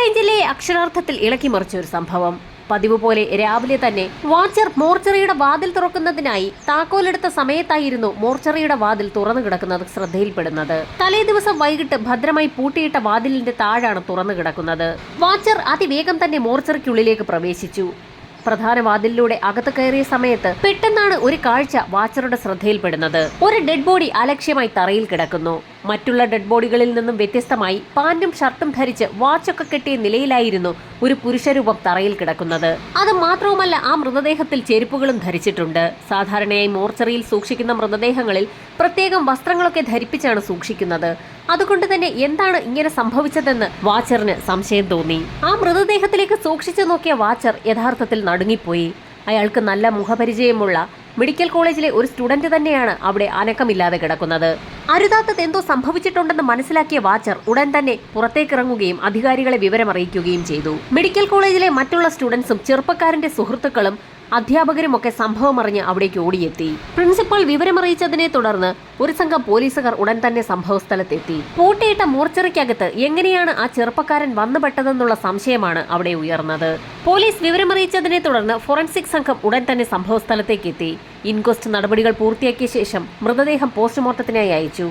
കോട്ടയം ജില്ലയെ അക്ഷരാർത്ഥത്തിൽ ഇളക്കിമറിച്ച ഒരു സംഭവം. പതിവ് പോലെ രാവിലെ തന്നെ വാച്ചർ മോർച്ചറിയുടെ വാതിൽ തുറക്കുന്നതിനായി താക്കോലെടുത്ത സമയത്തായിരുന്നു മോർച്ചറിയുടെ വാതിൽ തുറന്നു കിടക്കുന്നത് ശ്രദ്ധയിൽപ്പെടുന്നത്. തലേ ദിവസം വൈകിട്ട് ഭദ്രമായി പൂട്ടിയിട്ട വാതിലിന്റെ താഴാണ് തുറന്നു കിടക്കുന്നത്. വാച്ചർ അതിവേഗം തന്നെ മോർച്ചറിക്കുള്ളിലേക്ക് പ്രവേശിച്ചു. പ്രധാന വാതിലിലൂടെ അകത്ത് കയറിയ സമയത്ത് പെട്ടെന്നാണ് ഒരു കാഴ്ച വാച്ചറുടെ ശ്രദ്ധയിൽപ്പെടുന്നത്. ഒരു ഡെഡ് ബോഡി അലക്ഷ്യമായി തറയിൽ കിടക്കുന്നു. മറ്റുള്ള ഡെഡ് ബോഡികളിൽ നിന്നും വ്യത്യസ്തമായി പാന്റും ഷർട്ടും ധരിച്ച് വാച്ചൊക്കെ കെട്ടിയ നിലയിലായിരുന്നു ഒരു പുരുഷരൂപം തറയിൽ കിടക്കുന്നത്. അത് മാത്രവുമല്ല ആ മൃതദേഹത്തിൽ ചെരുപ്പുകളും ധരിച്ചിട്ടുണ്ട്. സാധാരണയായി മോർച്ചറിയിൽ സൂക്ഷിക്കുന്ന മൃതദേഹങ്ങളിൽ പ്രത്യേകം വസ്ത്രങ്ങളൊക്കെ ധരിപ്പിച്ചാണ് സൂക്ഷിക്കുന്നത്. അതുകൊണ്ട് തന്നെ എന്താണ് ഇങ്ങനെ സംഭവിച്ചതെന്ന് വാച്ചറിന് സംശയം തോന്നി. ആ മൃതദേഹത്തിലേക്ക് സൂക്ഷിച്ചു നോക്കിയ വാച്ചർ യഥാർത്ഥത്തിൽ നടുങ്ങിപ്പോയി. അയാൾക്ക് നല്ല മുഖപരിചയമുള്ള മെഡിക്കൽ കോളേജിലെ ഒരു സ്റ്റുഡന്റ് തന്നെയാണ് അവിടെ അനക്കമില്ലാതെ കിടക്കുന്നത്. അരുതാത്തത് എന്തോ സംഭവിച്ചിട്ടുണ്ടെന്ന് മനസ്സിലാക്കിയ വാച്ചർ ഉടൻ തന്നെ പുറത്തേക്കിറങ്ങുകയും അധികാരികളെ വിവരമറിയിക്കുകയും ചെയ്തു. മെഡിക്കൽ കോളേജിലെ മറ്റുള്ള സ്റ്റുഡൻസും ചെറുപ്പക്കാരന്റെ സുഹൃത്തുക്കളും അധ്യാപകരുമൊക്കെ സംഭവം അറിഞ്ഞ് അവിടേക്ക് ഓടിയെത്തി. പ്രിൻസിപ്പൽ വിവരമറിയിച്ചതിനെ തുടർന്ന് ഒരു സംഘം പോലീസുകാർ ഉടൻ തന്നെ സംഭവസ്ഥലത്തെത്തി. പൂട്ടിയിട്ട മോർച്ചറിക്കകത്ത് എങ്ങനെയാണ് ആ ചെറുപ്പക്കാരൻ വന്നുപെട്ടതെന്നുള്ള സംശയമാണ് അവിടെ ഉയർന്നത്. പോലീസ് വിവരമറിയിച്ചതിനെ തുടർന്ന് ഫോറൻസിക് സംഘം ഉടൻ തന്നെ സംഭവസ്ഥലത്തേക്ക് എത്തി ഇൻക്വസ്റ്റ് നടപടികൾ പൂർത്തിയാക്കിയ ശേഷം മൃതദേഹം പോസ്റ്റ്മോർട്ടത്തിനായി അയച്ചു.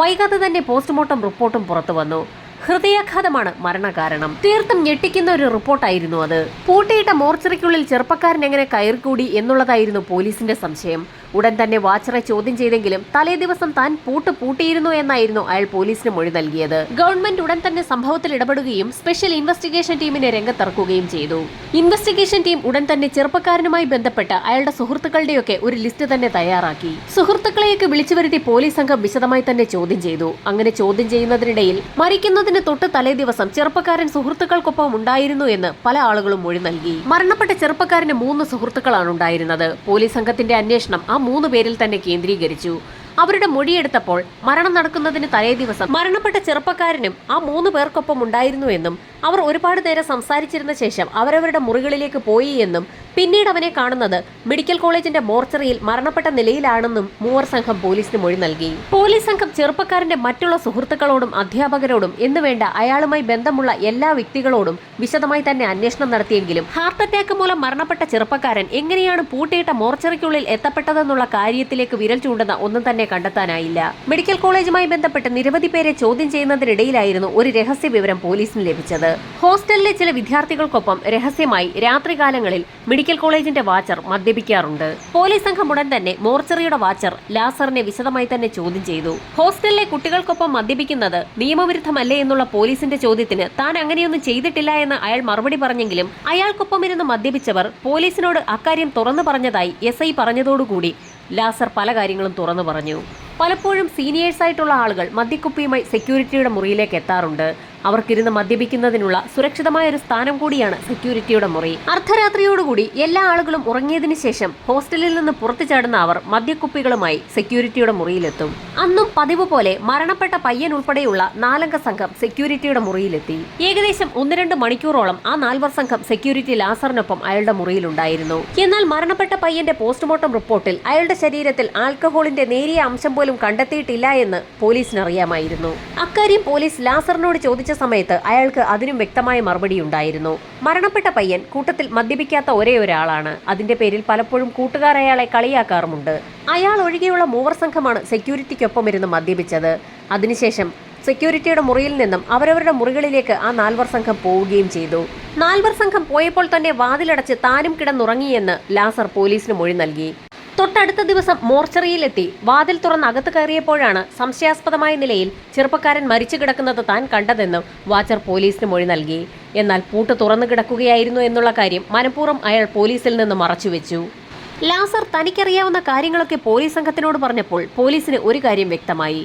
വൈകാതെ തന്നെ പോസ്റ്റ്മോർട്ടം റിപ്പോർട്ടും പുറത്തു വന്നു ഹൃദയാഘാതമാണ് മരണകാരണം. തീർത്തും ഞെട്ടിക്കുന്ന ഒരു റിപ്പോർട്ടായിരുന്നു അത്. പൂട്ടിയിട്ട മോർച്ചറിക്കുള്ളിൽ ചെറുപ്പക്കാരൻ എങ്ങനെ കയറിക്കൂടി എന്നുള്ളതായിരുന്നു പോലീസിന്റെ സംശയം. ഉടൻ തന്നെ വാച്ചറെ ചോദ്യം ചെയ്തെങ്കിലും തലേ ദിവസം താൻ പൂട്ട് പൂട്ടിയിരുന്നു എന്നായിരുന്നു അയാൾ പോലീസിന് മൊഴി നൽകിയത്. ഗവൺമെന്റ് ഉടൻ തന്നെ സംഭവത്തിൽ ഇടപെടുകയും സ്പെഷ്യൽ ഇൻവെസ്റ്റിഗേഷൻ ടീമിനെ രംഗത്തിറക്കുകയും ചെയ്തു. ഇൻവെസ്റ്റിഗേഷൻ ടീം ഉടൻ തന്നെ ചെറുപ്പക്കാരനുമായി ബന്ധപ്പെട്ട് അയാളുടെ സുഹൃത്തുക്കളുടെയൊക്കെ ഒരു ലിസ്റ്റ് തന്നെ തയ്യാറാക്കി. സുഹൃത്തുക്കളെയൊക്കെ വിളിച്ചു വരുത്തി പോലീസ് സംഘം വിശദമായി തന്നെ ചോദ്യം ചെയ്തു. അങ്ങനെ ചോദ്യം ചെയ്യുന്നതിനിടയിൽ മരിക്കുന്നതിന് തൊട്ട് തലേ ദിവസം ചെറുപ്പക്കാരൻ സുഹൃത്തുക്കൾക്കൊപ്പം ഉണ്ടായിരുന്നു എന്ന് പല ആളുകളും മൊഴി നൽകി. മരണപ്പെട്ട ചെറുപ്പക്കാരന് മൂന്ന് സുഹൃത്തുക്കളാണ് ഉണ്ടായിരുന്നത്. പോലീസ് സംഘത്തിന്റെ അന്വേഷണം ആ മൂന്ന് പേരിൽ തന്നെ കേന്ദ്രീകരിച്ചു. അവരുടെ മൊഴിയെടുത്തപ്പോൾ മരണം നടക്കുന്നതിന് തലേ ദിവസം മരണപ്പെട്ട ചെറുപ്പക്കാരനും ആ മൂന്ന് പേർക്കൊപ്പം ഉണ്ടായിരുന്നു എന്നും അവർ ഒരുപാട് നേരം സംസാരിച്ചിരുന്ന ശേഷം അവരവരുടെ മുറികളിലേക്ക് പോയി എന്നും പിന്നീട് അവനെ കാണുന്നത് മെഡിക്കൽ കോളേജിന്റെ മോർച്ചറിയിൽ മരണപ്പെട്ട നിലയിലാണെന്നും മൂവർ സംഘം പോലീസിന് മൊഴി നൽകി. പോലീസ് സംഘം ചെറുപ്പക്കാരന്റെ മറ്റുള്ള സുഹൃത്തുക്കളോടും അധ്യാപകരോടും എന്നുവേണ്ട അയാളുമായി ബന്ധമുള്ള എല്ലാ വ്യക്തികളോടും വിശദമായി തന്നെ അന്വേഷണം നടത്തിയെങ്കിലും ഹാർട്ട് അറ്റാക്ക് മൂലം മരണപ്പെട്ട ചെറുപ്പക്കാരൻ എങ്ങനെയാണ് പൂട്ടിയിട്ട മോർച്ചറിക്കുള്ളിൽ എത്തപ്പെട്ടതെന്നുള്ള കാര്യത്തിലേക്ക് വിരൽ ചൂണ്ടുന്ന ഒന്നും തന്നെ കണ്ടെത്താനായില്ല. മെഡിക്കൽ കോളേജുമായി ബന്ധപ്പെട്ട് നിരവധി പേരെ ചോദ്യം ചെയ്യുന്നതിനിടയിലായിരുന്നു ഒരു രഹസ്യ വിവരം പോലീസിന് ലഭിച്ചത്. ഹോസ്റ്റലിലെ ചില വിദ്യാർത്ഥികൾക്കൊപ്പം രഹസ്യമായി രാത്രികാലങ്ങളിൽ മെഡിക്കൽ കോളേജിന്റെ വാച്ചർ മദ്യപിക്കാറുണ്ട്. പോലീസ് സംഘം ഉടൻ തന്നെ മോർച്ചറിയുടെ വാച്ചർ ലാസറിനെ വിശദമായി തന്നെ ചോദ്യം ചെയ്തു. ഹോസ്റ്റലിലെ കുട്ടികൾക്കൊപ്പം മദ്യപിക്കുന്നത് നിയമവിരുദ്ധമല്ലേ എന്നുള്ള പോലീസിന്റെ ചോദ്യത്തിന് താൻ അങ്ങനെയൊന്നും ചെയ്തിട്ടില്ല എന്ന് അയാൾ മറുപടി പറഞ്ഞെങ്കിലും അയാൾക്കൊപ്പം ഇരുന്ന് മദ്യപിച്ചവർ പോലീസിനോട് അക്കാര്യം തുറന്നു പറഞ്ഞതായി എസ് ഐ പറഞ്ഞതോടുകൂടി ലാസർ പല കാര്യങ്ങളും തുറന്നു പറഞ്ഞു. പലപ്പോഴും സീനിയേഴ്സ് ആയിട്ടുള്ള ആളുകൾ മദ്യക്കുപ്പിയുമായി സെക്യൂരിറ്റിയുടെ മുറിയിലേക്ക് എത്താറുണ്ട്. അവർക്കിരുന്ന് മദ്യപിക്കുന്നതിനുള്ള സുരക്ഷിതമായ ഒരു സ്ഥാനം കൂടിയാണ് സെക്യൂരിറ്റിയുടെ മുറി. അർദ്ധരാത്രിയോടുകൂടി എല്ലാ ആളുകളും ഉറങ്ങിയതിനു ശേഷം ഹോസ്റ്റലിൽ നിന്ന് പുറത്തു ചാടുന്ന അവർ മദ്യക്കുപ്പികളുമായി സെക്യൂരിറ്റിയുടെ മുറിയിലെത്തും. അന്നും പതിവ് പോലെ മരണപ്പെട്ട പയ്യൻ ഉൾപ്പെടെയുള്ള നാലംഗ സംഘം സെക്യൂരിറ്റിയുടെ മുറിയിലെത്തി. ഏകദേശം ഒന്ന് രണ്ട് മണിക്കൂറോളം ആ നാൽവർ സംഘം സെക്യൂരിറ്റി ലാസറിനൊപ്പം അയാളുടെ മുറിയിലുണ്ടായിരുന്നു. എന്നാൽ മരണപ്പെട്ട പയ്യന്റെ പോസ്റ്റ്മോർട്ടം റിപ്പോർട്ടിൽ അയാളുടെ ശരീരത്തിൽ ആൽക്കഹോളിന്റെ നേരിയ അംശം പോലും കണ്ടെത്തിയിട്ടില്ല എന്ന് പോലീസിനറിയാമായിരുന്നു. അക്കാര്യം പോലീസ് ലാസറിനോട് ചോദിച്ച സമയത്ത് അയാൾക്ക് അതിനും വ്യക്തമായ മറുപടി ഉണ്ടായിരുന്നു. മരണപ്പെട്ട പയ്യൻ കൂട്ടത്തിൽ മദ്യപിക്കാത്ത ഒരേ ഒരാളാണ്. അതിന്റെ പേരിൽ പലപ്പോഴും കൂട്ടുകാർ അയാളെ കളിയാക്കാറുമുണ്ട്. അയാൾ ഒഴികെയുള്ള മൂവർ സംഘമാണ് സെക്യൂരിറ്റിക്കൊപ്പം ഇരുന്ന് മദ്യപിച്ചത്. അതിനുശേഷം സെക്യൂരിറ്റിയുടെ മുറിയിൽ നിന്നും അവരവരുടെ മുറികളിലേക്ക് ആ നാൽവർ സംഘം പോവുകയും ചെയ്തു. നാൽവർ സംഘം പോയപ്പോൾ തന്നെ വാതിലടച്ച് താനും കിടന്നുറങ്ങിയെന്ന് ലാസർ പോലീസിന് മൊഴി നൽകി. തൊട്ടടുത്ത ദിവസം മോർച്ചറിയിലെത്തി. വാതിൽ തുറന്ന് അകത്ത് കയറിയപ്പോഴാണ് സംശയാസ്പദമായ നിലയിൽ ചെറുപ്പക്കാരൻ മരിച്ചു കിടക്കുന്നത് താൻ കണ്ടതെന്നും വാച്ചർ പോലീസിന് മൊഴി നൽകി. എന്നാൽ പൂട്ട് തുറന്നു കിടക്കുകയായിരുന്നു എന്നുള്ള കാര്യം മനഃപൂർവം അയാൾ പോലീസിൽ നിന്ന് മറച്ചുവെച്ചു. ലാസർ തനിക്കറിയാവുന്ന കാര്യങ്ങളൊക്കെ പോലീസ് സംഘത്തിനോട് പറഞ്ഞപ്പോൾ പോലീസിന് ഒരു കാര്യം വ്യക്തമായി.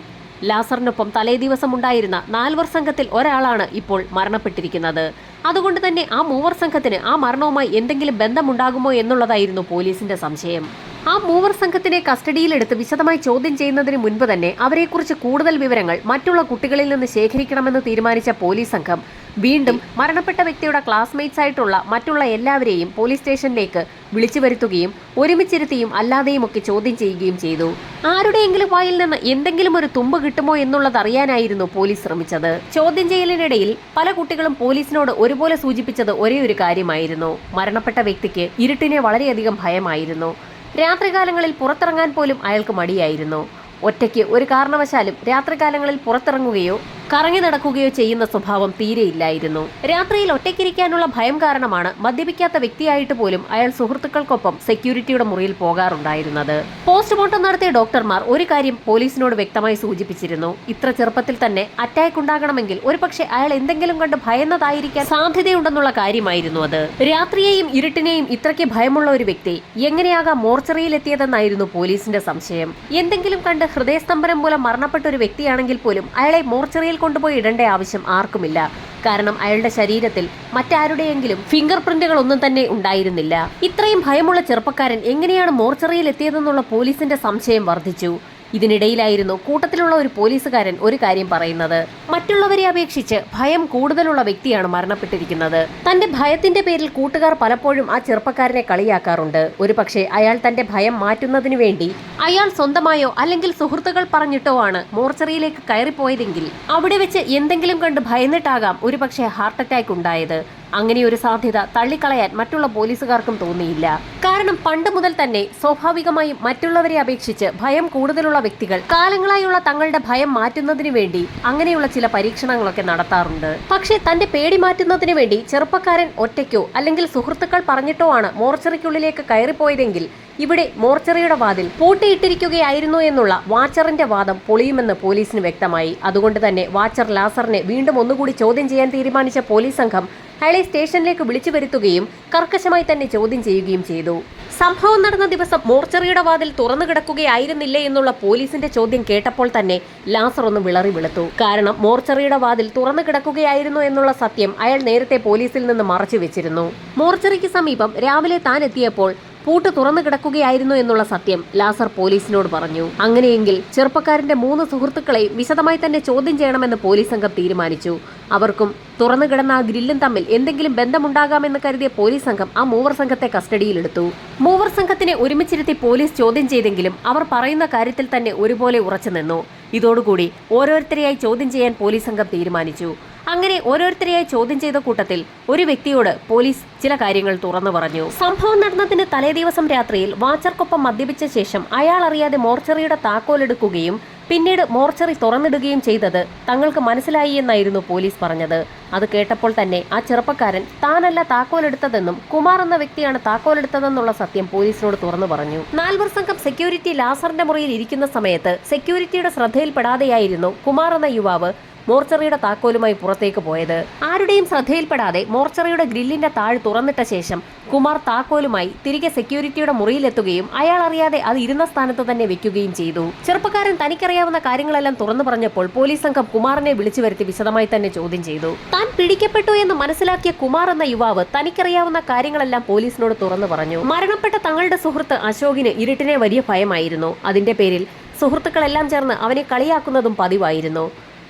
ലാസറിനൊപ്പം തലേ ദിവസം ഉണ്ടായിരുന്ന നാൽവർ സംഘത്തിൽ ഒരാളാണ് ഇപ്പോൾ മരണപ്പെട്ടിരിക്കുന്നത്. അതുകൊണ്ട് തന്നെ ആ മൂവർ സംഘത്തിന് ആ മരണവുമായി എന്തെങ്കിലും ബന്ധമുണ്ടാകുമോ എന്നുള്ളതായിരുന്നു പോലീസിന്റെ സംശയം. ആ മൂവർ സംഘത്തിനെ കസ്റ്റഡിയിലെടുത്ത് വിശദമായി ചോദ്യം ചെയ്യുന്നതിന് മുൻപ് തന്നെ അവരെക്കുറിച്ച് കൂടുതൽ വിവരങ്ങൾ മറ്റുള്ള കുട്ടികളിൽ നിന്ന് ശേഖരിക്കണമെന്ന് തീരുമാനിച്ച പോലീസ് സംഘം വീണ്ടും മരണപ്പെട്ട വ്യക്തിയുടെ ക്ലാസ്മേറ്റ്സ് ആയിട്ടുള്ള മറ്റുള്ള എല്ലാവരെയും പോലീസ് സ്റ്റേഷനിലേക്ക് വിളിച്ചു വരുത്തുകയും ഒരുമിച്ചിരുത്തിയും അല്ലാതെയും ഒക്കെ ചോദ്യം ചെയ്യുകയും ചെയ്തു. ആരുടെയെങ്കിലും വായിൽ നിന്ന് എന്തെങ്കിലും ഒരു തുമ്പ് കിട്ടുമോ എന്നുള്ളത് അറിയാനായിരുന്നു പോലീസ് ശ്രമിച്ചത്. ചോദ്യം ചെയ്യലിനിടയിൽ പല കുട്ടികളും പോലീസിനോട് ഒരുപോലെ സൂചിപ്പിച്ചത് ഒരേ ഒരു കാര്യമായിരുന്നു. മരണപ്പെട്ട വ്യക്തിക്ക് ഇരുട്ടിനെ വളരെയധികം ഭയമായിരുന്നു. രാത്രികാലങ്ങളിൽ പുറത്തിറങ്ങാൻ പോലും അയാൾക്ക് മടിയായിരുന്നു ഒറ്റയ്ക്ക് ഒരു കാരണവശാലും രാത്രികാലങ്ങളിൽ പുറത്തിറങ്ങുകയോ കറങ്ങി നടക്കുകയോ ചെയ്യുന്ന സ്വഭാവം തീരെയില്ലായിരുന്നു രാത്രിയിൽ ഒറ്റയ്ക്കിരിക്കാനുള്ള ഭയം കാരണമാണ് മദ്യപിക്കാത്ത വ്യക്തിയായിട്ട് പോലും അയാൾ സുഹൃത്തുക്കൾക്കൊപ്പം സെക്യൂരിറ്റിയുടെ മുറിയിൽ പോകാറുണ്ടായിരുന്നത്. പോസ്റ്റ്മോർട്ടം നടത്തിയ ഡോക്ടർമാർ ഒരു കാര്യം പോലീസിനോട് വ്യക്തമായി സൂചിപ്പിച്ചിരുന്നു. ഇത്ര ചെറുപ്പത്തിൽ തന്നെ അറ്റാക്ക് ഉണ്ടാകണമെങ്കിൽ ഒരുപക്ഷെ അയാൾ എന്തെങ്കിലും കണ്ട് ഭയന്നതായിരിക്കാൻ സാധ്യതയുണ്ടെന്നുള്ള കാര്യമായിരുന്നു അത്. രാത്രിയെയും ഇരുട്ടിനെയും ഇത്രയ്ക്ക് ഭയമുള്ള ഒരു വ്യക്തി എങ്ങനെയാകാം മോർച്ചറിയിൽ എത്തിയതെന്നായിരുന്നു പോലീസിന്റെ സംശയം. എന്തെങ്കിലും കണ്ട് ഹൃദയസ്തംഭനം മൂലം മരണപ്പെട്ട ഒരു വ്യക്തിയാണെങ്കിൽ പോലും അയാളെ മോർച്ചറിയിൽ കൊണ്ടുപോയി ഇടേണ്ട ആവശ്യം ആർക്കുമില്ല. കാരണം അയാളുടെ ശരീരത്തിൽ മറ്റാരുടെയെങ്കിലും ഫിംഗർ പ്രിന്റുകൾ ഒന്നും തന്നെ ഉണ്ടായിരുന്നില്ല. ഇത്രയും ഭയമുള്ള ചെറുപ്പക്കാരൻ എങ്ങനെയാണ് മോർച്ചറിയിൽ എത്തിയതെന്നുള്ള പോലീസിന്റെ സംശയം വർദ്ധിച്ചു. ഇതിനിടയിലായിരുന്നു കൂട്ടത്തിലുള്ള ഒരു പോലീസുകാരൻ ഒരു കാര്യം പറയുന്നത്. മറ്റുള്ളവരെ അപേക്ഷിച്ച് ഭയം കൂടുതലുള്ള വ്യക്തിയാണ് മരണപ്പെട്ടിരിക്കുന്നത്. തന്റെ ഭയത്തിന്റെ പേരിൽ കൂട്ടുകാർ പലപ്പോഴും ആ ചെറുപ്പക്കാരനെ കളിയാക്കാറുണ്ട്. ഒരുപക്ഷെ അയാൾ തന്റെ ഭയം മാറ്റുന്നതിനു വേണ്ടി അയാൾ സ്വന്തമായോ അല്ലെങ്കിൽ സുഹൃത്തുക്കൾ പറഞ്ഞിട്ടോ ആണ് മോർച്ചറിയിലേക്ക് കയറിപ്പോയതെങ്കിൽ അവിടെ വെച്ച് എന്തെങ്കിലും കണ്ട് ഭയന്നിട്ടാകാം ഒരുപക്ഷെ ഹാർട്ട് അറ്റാക്ക് ഉണ്ടായത്. അങ്ങനെ ഒരു സാധ്യത തള്ളിക്കളയാൻ മറ്റുള്ള പോലീസുകാർക്കും തോന്നിയില്ല. കാരണം പണ്ട് മുതൽ തന്നെ സ്വാഭാവികമായി മറ്റുള്ളവരെ അപേക്ഷിച്ച് ഭയം കൂടുതലുള്ള വ്യക്തികൾ കാലങ്ങളായുള്ള തങ്ങളുടെ ഭയം മാറ്റുന്നതിനു വേണ്ടി അങ്ങനെയുള്ള ചില പരീക്ഷണങ്ങളൊക്കെ നടത്താറുണ്ട്. പക്ഷേ തന്റെ പേടി മാറ്റുന്നതിനു വേണ്ടി ചെറുപ്പക്കാരൻ ഒറ്റയ്ക്കോ അല്ലെങ്കിൽ സുഹൃത്തുക്കൾ പറഞ്ഞിട്ടോ ആണ് മോർച്ചറിക്കുള്ളിലേക്ക് കയറിപ്പോയതെങ്കിൽ ഇവിടെ മോർച്ചറിയുടെ വാതിൽ പൂട്ടിയിട്ടിരിക്കുകയായിരുന്നു എന്നുള്ള വാച്ചറിന്റെ വാദം പൊളിയുമെന്ന് പോലീസിന് വ്യക്തമായി. അതുകൊണ്ട് തന്നെ വാച്ചർ ലാസറിനെ വീണ്ടും ഒന്നുകൂടി ചോദ്യം ചെയ്യാൻ തീരുമാനിച്ച പോലീസ് സംഘം അയാളെ സ്റ്റേഷനിലേക്ക് വിളിച്ചു വരുത്തുകയും കർക്കശമായി തന്നെ ചോദ്യം ചെയ്യുകയും ചെയ്തു. സംഭവം നടന്ന ദിവസം മോർച്ചറിയുടെ വാതിൽ തുറന്നു കിടക്കുകയായിരുന്നില്ലേ എന്നുള്ള പോലീസിന്റെ ചോദ്യം കേട്ടപ്പോൾ തന്നെ ലാസർ ഒന്ന് വിളറി വിളുത്തു. കാരണം മോർച്ചറിയുടെ വാതിൽ തുറന്നു കിടക്കുകയായിരുന്നു എന്നുള്ള സത്യം അയാൾ നേരത്തെ പോലീസിൽ നിന്ന് മറച്ചു വെച്ചിരുന്നു. മോർച്ചറിക്ക് സമീപം രാവിലെ താൻ എത്തിയപ്പോൾ പൂട്ട് തുറന്നു കിടക്കുകയായിരുന്നു എന്നുള്ള സത്യം ലാസർ പോലീസിനോട് പറഞ്ഞു. അങ്ങനെയെങ്കിൽ ചെറുപ്പക്കാരന്റെ മൂന്ന് സുഹൃത്തുക്കളെ വിശദമായി തന്നെ ചോദ്യം ചെയ്യണമെന്ന് പോലീസ് സംഘം തീരുമാനിച്ചു. അവർക്കും തുറന്നു കിടന്ന ആ ഗ്രില്ലും തമ്മിൽ എന്തെങ്കിലും ബന്ധമുണ്ടാകാമെന്ന് കരുതിയ പോലീസ് സംഘം ആ മൂവർ സംഘത്തെ കസ്റ്റഡിയിലെടുത്തു. മൂവർ സംഘത്തിനെ ഒരുമിച്ചിരുത്തി പോലീസ് ചോദ്യം ചെയ്തെങ്കിലും അവർ പറയുന്ന കാര്യത്തിൽ തന്നെ ഒരുപോലെ ഉറച്ചു നിന്നു. ഇതോടുകൂടി ഓരോരുത്തരെയായി ചോദ്യം ചെയ്യാൻ പോലീസ് സംഘം തീരുമാനിച്ചു. അങ്ങനെ ഓരോരുത്തരെയായി ചോദ്യം ചെയ്ത കൂട്ടത്തിൽ ഒരു വ്യക്തിയോട് പോലീസ് ചില കാര്യങ്ങൾ തുറന്നു പറഞ്ഞു. സംഭവം നടന്നതിന് തലേദിവസം രാത്രിയിൽ വാച്ചർക്കൊപ്പം മദ്യപിച്ച ശേഷം അയാൾ അറിയാതെ മോർച്ചറിയുടെ താക്കോലെടുക്കുകയും പിന്നീട് മോർച്ചറി തുറന്നിടുകയും ചെയ്തത് തങ്ങൾക്ക് മനസ്സിലായി എന്നായിരുന്നു പോലീസ് പറഞ്ഞത്. അത് കേട്ടപ്പോൾ തന്നെ ആ ചെറുപ്പക്കാരൻ താനല്ല താക്കോലെടുത്തതെന്നും കുമാർ എന്ന വ്യക്തിയാണ് താക്കോലെടുത്തതെന്നുള്ള സത്യം പോലീസിനോട് തുറന്നു പറഞ്ഞു. നാൽവർ സംഘം സെക്യൂരിറ്റി ലാസറിന്റെ മുറിയിൽ ഇരിക്കുന്ന സമയത്ത് സെക്യൂരിറ്റിയുടെ ശ്രദ്ധയിൽപ്പെടാതെയായിരുന്നു കുമാർ എന്ന യുവാവ് മോർച്ചറിയുടെ താക്കോലുമായി പുറത്തേക്ക് പോയത്. ആരുടെയും ശ്രദ്ധയിൽപ്പെടാതെ മോർച്ചറിയുടെ ഗ്രില്ലിന്റെ താഴ് തുറന്നിട്ട ശേഷം കുമാർ താക്കോലുമായി തിരികെ സെക്യൂരിറ്റിയുടെ മുറിയിലെത്തുകയും അയാൾ അറിയാതെ അത് ഇരുന്ന സ്ഥാനത്ത് തന്നെ വെക്കുകയും ചെയ്തു. ചെറുപ്പക്കാരൻ തനിക്കറിയാവുന്ന കാര്യങ്ങളെല്ലാം തുറന്നു പറഞ്ഞപ്പോൾ പോലീസ് സംഘം കുമാറിനെ വിളിച്ചു വരുത്തി വിശദമായി തന്നെ ചോദ്യം ചെയ്തു. താൻ പിടിക്കപ്പെട്ടു എന്ന് മനസ്സിലാക്കിയ കുമാർ എന്ന യുവാവ് തനിക്കറിയാവുന്ന കാര്യങ്ങളെല്ലാം പോലീസിനോട് തുറന്നു പറഞ്ഞു. മരണപ്പെട്ട തങ്ങളുടെ സുഹൃത്ത് അശോകിന് ഇരുട്ടിനെ വലിയ ഭയമായിരുന്നു. അതിന്റെ പേരിൽ സുഹൃത്തുക്കളെല്ലാം ചേർന്ന് അവനെ കളിയാക്കുന്നതും പതിവായിരുന്നു.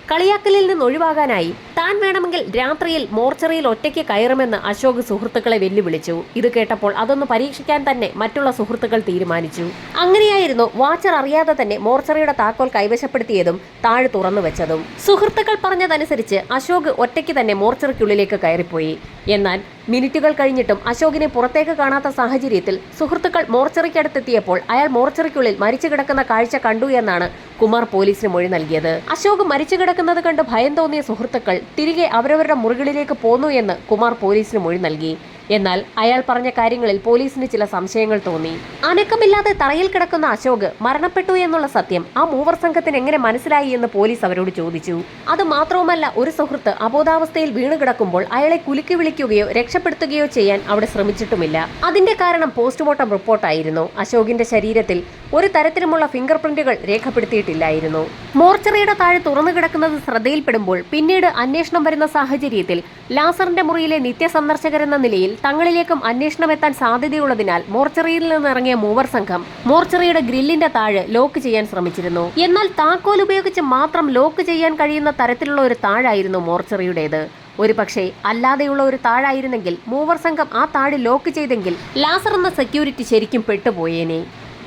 കളിയാക്കലിൽ നിന്ന് ഒഴിവാകാനായി താൻ വേണമെങ്കിൽ രാത്രിയിൽ മോർച്ചറിയിൽ ഒറ്റയ്ക്ക് കയറുമെന്ന് അശോക് സുഹൃത്തുക്കളെ വെല്ലുവിളിച്ചു. ഇത് കേട്ടപ്പോൾ അതൊന്ന് പരീക്ഷിക്കാൻ തന്നെ മറ്റുള്ള സുഹൃത്തുക്കൾ തീരുമാനിച്ചു. അങ്ങനെയായിരുന്നു വാച്ചർ അറിയാതെ തന്നെ മോർച്ചറിയുടെ താക്കോൽ കൈവശപ്പെടുത്തിയതും താഴ് തുറന്നു വെച്ചതും. സുഹൃത്തുക്കൾ പറഞ്ഞതനുസരിച്ച് അശോക് ഒറ്റയ്ക്ക് തന്നെ മോർച്ചറിക്കുള്ളിലേക്ക് കയറിപ്പോയി. എന്നാൽ മിനിറ്റുകൾ കഴിഞ്ഞിട്ടും അശോകിനെ പുറത്തേക്ക് കാണാത്ത സാഹചര്യത്തിൽ സുഹൃത്തുക്കൾ മോർച്ചറിക്കടുത്തെത്തിയപ്പോൾ അയാൾ മോർച്ചറിക്കുള്ളിൽ മരിച്ചു കിടക്കുന്ന കാഴ്ച കണ്ടു എന്നാണ് കുമാർ പോലീസിന് മൊഴി നൽകിയത്. അശോക് മരിച്ചു കിടക്കുന്നത് കണ്ട് ഭയം തോന്നിയ സുഹൃത്തുക്കൾ തിരികെ അവരവരുടെ മുറികളിലേക്ക് പോന്നു എന്ന് കുമാർ പോലീസിന് മൊഴി നൽകി. എന്നാൽ അയാൾ പറഞ്ഞ കാര്യങ്ങളിൽ പോലീസിന് ചില സംശയങ്ങൾ തോന്നി. അനക്കമില്ലാതെ തറയിൽ കിടക്കുന്ന അശോക് മരണപ്പെട്ടു എന്നുള്ള സത്യം ആ മൂവർ സംഘത്തിന് എങ്ങനെ മനസ്സിലായി എന്ന് പോലീസ് അവരോട് ചോദിച്ചു. അത് മാത്രവുമല്ല ഒരു സുഹൃത്ത് അബോധാവസ്ഥയിൽ വീണു കിടക്കുമ്പോൾ അയാളെ കുലുക്കി വിളിക്കുകയോ രക്ഷപ്പെടുത്തുകയോ ചെയ്യാൻ അവിടെ ശ്രമിച്ചിട്ടുമില്ല. അതിന്റെ കാരണം പോസ്റ്റ്മോർട്ടം റിപ്പോർട്ടായിരുന്നു. അശോകിന്റെ ശരീരത്തിൽ ഒരു തരത്തിലുമുള്ള ഫിംഗർ പ്രിന്റുകൾ രേഖപ്പെടുത്തിയിട്ടില്ലായിരുന്നു. മോർച്ചറിയുടെ താഴെ തുറന്നു കിടക്കുന്നത് ശ്രദ്ധയിൽപ്പെടുമ്പോൾ പിന്നീട് അന്വേഷണം വരുന്ന സാഹചര്യത്തിൽ ലാസറിന്റെ മുറിയിലെ നിത്യസന്ദർശകരെന്ന നിലയിൽ തങ്ങളിലേക്കും അന്വേഷണം എത്താൻ സാധ്യതയുള്ളതിനാൽ മോർച്ചറിയിൽ നിന്നിറങ്ങിയ മൂവർ സംഘം മോർച്ചറിയുടെ ഗ്രില്ലിന്റെ താഴെ ലോക്ക് ചെയ്യാൻ ശ്രമിച്ചിരുന്നു. എന്നാൽ താക്കോൽ ഉപയോഗിച്ച് മാത്രം ലോക്ക് ചെയ്യാൻ കഴിയുന്ന തരത്തിലുള്ള ഒരു താഴായിരുന്നു മോർച്ചറിയുടേത്. ഒരു പക്ഷേ അല്ലാതെയുള്ള ഒരു താഴായിരുന്നെങ്കിൽ മൂവർ സംഘം ആ താഴ് ലോക്ക് ചെയ്തെങ്കിൽ ലാസർ എന്ന സെക്യൂരിറ്റി ശരിക്കും പെട്ടുപോയേനെ.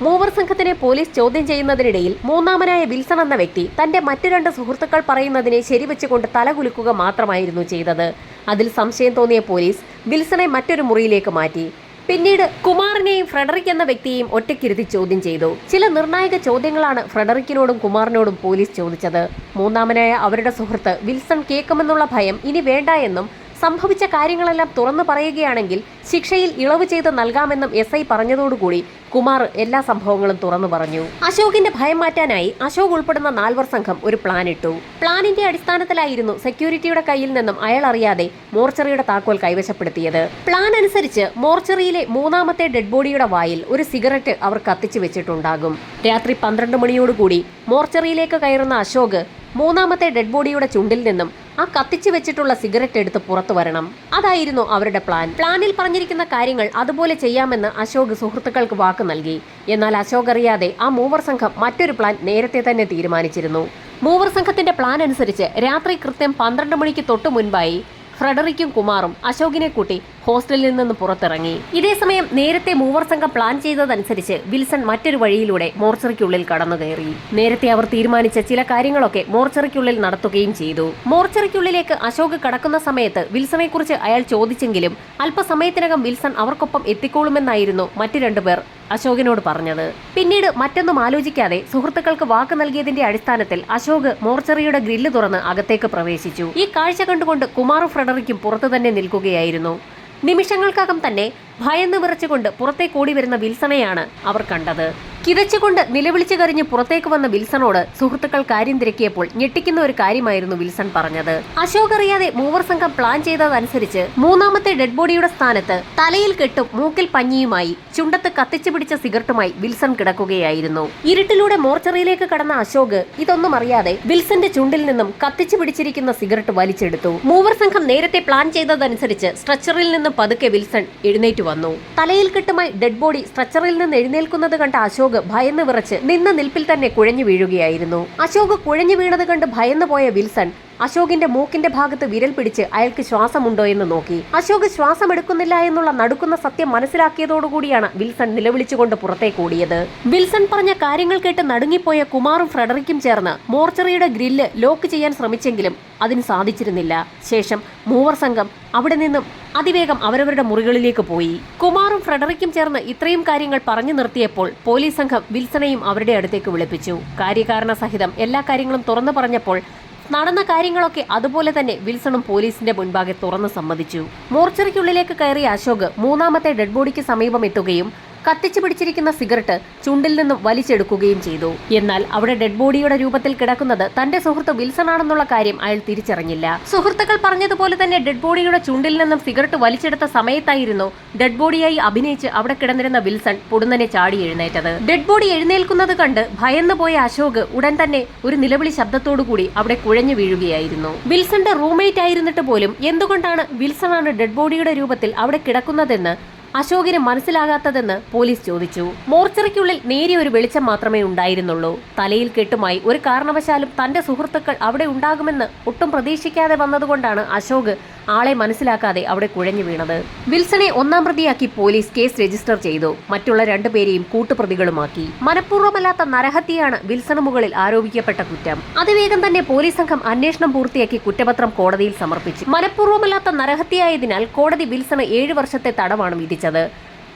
മൂവർ സംഘത്തിനെ പോലീസ് ചോദ്യം ചെയ്യുന്നതിനിടയിൽ മൂന്നാമനായ വിൽസൺ എന്ന വ്യക്തി തന്റെ മറ്റു രണ്ട് സുഹൃത്തുക്കൾ പറയുന്നതിനെ ശരിവെച്ചുകൊണ്ട് തലകുലുക്കുക മാത്രമായിരുന്നു ചെയ്തത്. അതിൽ സംശയം തോന്നിയ പോലീസ് വിൽസണെ മറ്റൊരു മുറിയിലേക്ക് മാറ്റി. പിന്നീട് കുമാറിനെയും ഫ്രെഡറിക് എന്ന വ്യക്തിയെയും ഒറ്റയ്ക്കിരുത്തി ചോദ്യം ചെയ്തു. ചില നിർണായക ചോദ്യങ്ങളാണ് ഫ്രെഡറിക്കിനോടും കുമാറിനോടും പോലീസ് ചോദിച്ചത്. മൂന്നാമനായ അവരുടെ സുഹൃത്ത് വിൽസൺ കേൾക്കുമെന്നുള്ള ഭയം ഇനി വേണ്ട എന്നും സംഭവിച്ച കാര്യങ്ങളെല്ലാം തുറന്നു പറയുകയാണെങ്കിൽ ശിക്ഷയിൽ ഇളവ് ചെയ്ത് നൽകാമെന്നും എസ് ഐ പറഞ്ഞതോടുകൂടി കുമാർ എല്ലാ സംഭവങ്ങളും തുറന്നു പറഞ്ഞു. അശോകിന്റെ ഭയം മാറ്റാനായി അശോക് ഉൾപ്പെടുന്ന നാൽവർ സംഘം ഒരു പ്ലാൻ ഇട്ടു. പ്ലാനിന്റെ അടിസ്ഥാനത്തിലായിരുന്നു സെക്യൂരിറ്റിയുടെ കയ്യിൽ നിന്നും അയാൾ അറിയാതെ മോർച്ചറിയുടെ താക്കോൽ കൈവശപ്പെടുത്തിയത്. പ്ലാൻ അനുസരിച്ച് മോർച്ചറിയിലെ മൂന്നാമത്തെ ഡെഡ് ബോഡിയുടെ വായിൽ ഒരു സിഗരറ്റ് അവർ കത്തിച്ചു വെച്ചിട്ടുണ്ടാകും. രാത്രി പന്ത്രണ്ട് മണിയോടുകൂടി മോർച്ചറിയിലേക്ക് കയറുന്ന അശോക് മൂന്നാമത്തെ ഡെഡ് ബോഡിയുടെ ചുണ്ടിൽ നിന്നും ആ കത്തിച്ചു വെച്ചിട്ടുള്ള സിഗരറ്റ് എടുത്ത് പുറത്തു വരണം. അതായിരുന്നു അവരുടെ പ്ലാൻ. പ്ലാനിൽ പറഞ്ഞിരിക്കുന്ന കാര്യങ്ങൾ അതുപോലെ ചെയ്യാമെന്ന് അശോക് സുഹൃത്തുക്കൾക്ക് വാക്ക് നൽകി. എന്നാൽ അശോക് അറിയാതെ ആ മൂവർ സംഘം മറ്റൊരു പ്ലാൻ നേരത്തെ തന്നെ തീരുമാനിച്ചിരുന്നു. മൂവർ സംഘത്തിന്റെ പ്ലാൻ അനുസരിച്ച് രാത്രി കൃത്യം പന്ത്രണ്ട് മണിക്ക് തൊട്ടു മുൻപായി ഫ്രെഡറിക്കും കുമാറും അശോകിനെ കൂട്ടി ഹോസ്റ്റലിൽ നിന്ന് പുറത്തിറങ്ങി. ഇതേസമയം നേരത്തെ മൂവർ സംഘം പ്ലാൻ ചെയ്തതനുസരിച്ച് വിൽസൺ മറ്റൊരു വഴിയിലൂടെ മോർച്ചറിക്കുള്ളിൽ കടന്നു കയറി നേരത്തെ അവർ തീരുമാനിച്ച ചില കാര്യങ്ങളൊക്കെ മോർച്ചറിക്കുള്ളിൽ നടത്തുകയും ചെയ്തു. മോർച്ചറിക്കുള്ളിലേക്ക് അശോക് കടക്കുന്ന സമയത്ത് വിൽസണെ കുറിച്ച് അയാൾ ചോദിച്ചെങ്കിലും അല്പസമയത്തിനകം വിൽസൺ അവർക്കൊപ്പം എത്തിക്കോളുമെന്നായിരുന്നു മറ്റു രണ്ടുപേർ അശോകിനോട് പറഞ്ഞത്. പിന്നീട് മറ്റൊന്നും ആലോചിക്കാതെ സുഹൃത്തുക്കൾക്ക് വാക്ക് നൽകിയതിന്റെ അടിസ്ഥാനത്തിൽ അശോക് മോർച്ചറിയുടെ ഗ്രില്ല് തുറന്ന് അകത്തേക്ക് പ്രവേശിച്ചു. ഈ കാഴ്ച കണ്ടുകൊണ്ട് കുമാറും ഫ്രെഡറിക്കും പുറത്തു തന്നെ നിൽക്കുകയായിരുന്നു. നിമിഷങ്ങൾക്കകം തന്നെ ഭയന്ന് വിറച്ചുകൊണ്ട് പുറത്തേക്കോടി വരുന്ന വിൽസണയാണ് അവർ കണ്ടത്. കിതച്ചുകൊണ്ട് നിലവിളിച്ചു കരഞ്ഞ് പുറത്തേക്ക് വന്ന വിൽസണോട് സുഹൃത്തുക്കൾ കാര്യം തിരക്കിയപ്പോൾ ഞെട്ടിക്കുന്ന ഒരു കാര്യമായിരുന്നു വിൽസൺ പറഞ്ഞത്. അശോക് അറിയാതെ മൂവർ സംഘം പ്ലാൻ ചെയ്തതനുസരിച്ച് മൂന്നാമത്തെ ഡെഡ് ബോഡിയുടെ സ്ഥാനത്ത് തലയിൽ കെട്ടും മൂക്കിൽ പഞ്ഞിയുമായി ചുണ്ടത്ത് കത്തിച്ചു പിടിച്ച സിഗരറ്റുമായി വിൽസൺ കിടക്കുകയായിരുന്നു. ഇരുട്ടിലൂടെ മോർച്ചറിയിലേക്ക് കടന്ന അശോക് ഇതൊന്നും അറിയാതെ വിൽസന്റെ ചുണ്ടിൽ നിന്നും കത്തിച്ചു പിടിച്ചിരിക്കുന്ന സിഗരറ്റ് വലിച്ചെടുത്തു. മൂവർ സംഘം നേരത്തെ പ്ലാൻ ചെയ്തതനുസരിച്ച് സ്ട്രെച്ചറിൽ നിന്നും പതുക്കെ വിൽസൺ എഴുന്നേറ്റ് വന്നു. തലയിൽ കെട്ടുമായി ഡെഡ് ബോഡി സ്ട്രെച്ചറിൽ നിന്ന് എഴുന്നേൽക്കുന്നത് കണ്ട അശോക് ഭയന്ന് വിറച്ച് നിന്ന നിൽപ്പിൽ തന്നെ കുഴഞ്ഞു വീഴുകയായിരുന്നു. അശോക് കുഴഞ്ഞു വീണത് കണ്ട് ഭയന്നുപോയ വിൽസൺ അശോകിന്റെ മൂക്കിന്റെ ഭാഗത്ത് വിരൽ പിടിച്ച് അയാൾക്ക് ശ്വാസമുണ്ടോ എന്ന് നോക്കി. അശോക് ശ്വാസം എടുക്കുന്നില്ല എന്നുള്ള നടുക്കുന്ന സത്യം മനസ്സിലാക്കിയതോടുകൂടിയാണ് വിൽസൺ നിലവിളിച്ചുകൊണ്ട് പുറത്തേക്ക് ഓടിയത്. വിൽസൺ പറഞ്ഞ കാര്യങ്ങൾ കേട്ട് നടുങ്ങിപ്പോയ കുമാറും ഫ്രെഡറിക്കും ചേർന്ന് മോർച്ചറിയുടെ ഗ്രില്ല് ലോക്ക് ചെയ്യാൻ ശ്രമിച്ചെങ്കിലും അതിന് സാധിച്ചിരുന്നില്ല. ശേഷം മൂവർ സംഘം അവിടെ നിന്നും അതിവേഗം അവരവരുടെ മുറികളിലേക്ക് പോയി. കുമാറും ഫ്രെഡറിക്കും ചേർന്ന് ഇത്രയും കാര്യങ്ങൾ പറഞ്ഞു നിർത്തിയപ്പോൾ പോലീസ് സംഘം വിൽസണെയും അവരുടെ അടുത്തേക്ക് വിളിപ്പിച്ചു. കാര്യകാരണ സഹിതം എല്ലാ കാര്യങ്ങളും തുറന്നു പറഞ്ഞപ്പോൾ നടന്ന കാര്യങ്ങളൊക്കെ അതുപോലെ തന്നെ വിൽസണും പോലീസിന്റെ മുൻപാകെ തുറന്നു സമ്മതിച്ചു. മോർച്ചറിക്കുള്ളിലേക്ക് കയറിയ അശോക് മൂന്നാമത്തെ ഡെഡ് ബോഡിക്ക് സമീപം എത്തുകയും കത്തിച്ചു പിടിച്ചിരിക്കുന്ന സിഗരറ്റ് ചുണ്ടിൽ നിന്നും വലിച്ചെടുക്കുകയും ചെയ്തു. എന്നാൽ അവിടെ ഡെഡ് ബോഡിയുടെ രൂപത്തിൽ കിടക്കുന്നത് തന്റെ സുഹൃത്ത് വിൽസൺ ആണെന്നുള്ള കാര്യം അയാൾ തിരിച്ചറിഞ്ഞില്ല. സുഹൃത്തുക്കൾ പറഞ്ഞതുപോലെ തന്നെ ഡെഡ് ബോഡിയുടെ ചുണ്ടിൽ നിന്നും സിഗരറ്റ് വലിച്ചെടുത്ത സമയത്തായിരുന്നു ഡെഡ് ബോഡിയായി അഭിനയിച്ച് അവിടെ കിടന്നിരുന്ന വിൽസൺ പൊടുന്നനെ ചാടി എഴുന്നേറ്റത്. ഡെഡ് ബോഡി എഴുന്നേൽക്കുന്നത് കണ്ട് ഭയന്നു പോയ അശോക് ഉടൻ തന്നെ ഒരു നിലവിളി ശബ്ദത്തോടുകൂടി അവിടെ കുഴഞ്ഞു വീഴുകയായിരുന്നു. വിൽസന്റെ റൂംമേറ്റ് ആയിരുന്നിട്ട് പോലും എന്തുകൊണ്ടാണ് വിൽസൺ ആണ് ഡെഡ് ബോഡിയുടെ രൂപത്തിൽ അവിടെ കിടക്കുന്നതെന്ന് അശോകിന് മനസ്സിലാകാത്തതെന്ന് പോലീസ് ചോദിച്ചു. മോർച്ചറിക്കുള്ളിൽ നേരിയ ഒരു വെളിച്ചം മാത്രമേ ഉണ്ടായിരുന്നുള്ളൂ. തലയിൽ കെട്ടുമായി ഒരു കാരണവശാലും തന്റെ സുഹൃത്തുക്കൾ അവിടെ ഉണ്ടാകുമെന്ന് ഒട്ടും പ്രതീക്ഷിക്കാതെ വന്നതുകൊണ്ടാണ് അശോക് ആളെ മനസ്സിലാക്കാതെ അവിടെ കുഴഞ്ഞു വീണത്. വിൽസണെ ഒന്നാം പ്രതിയാക്കി പോലീസ് കേസ് രജിസ്റ്റർ ചെയ്തു. മറ്റുള്ള രണ്ടുപേരെയും കൂട്ടുപ്രതികളുമാക്കി. മനഃപൂർവമല്ലാത്ത നരഹത്യയാണ് വിൽസണ് മുകളിൽ ആരോപിക്കപ്പെട്ട കുറ്റം. അതിവേഗം തന്നെ പോലീസ് സംഘം അന്വേഷണം പൂർത്തിയാക്കി കുറ്റപത്രം കോടതിയിൽ സമർപ്പിച്ചു. മനഃപൂർവമല്ലാത്ത നരഹത്യയായതിനാൽ കോടതി വിൽസണ് ഏഴു വർഷത്തെ തടവാണ് വിധിച്ചത്.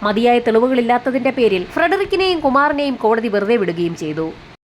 മതിയായ തെളിവുകളില്ലാത്തതിന്റെ പേരിൽ ഫ്രെഡറിക്കിനെയും കുമാറിനെയും കോടതി വെറുതെ വിടുകയും ചെയ്തു.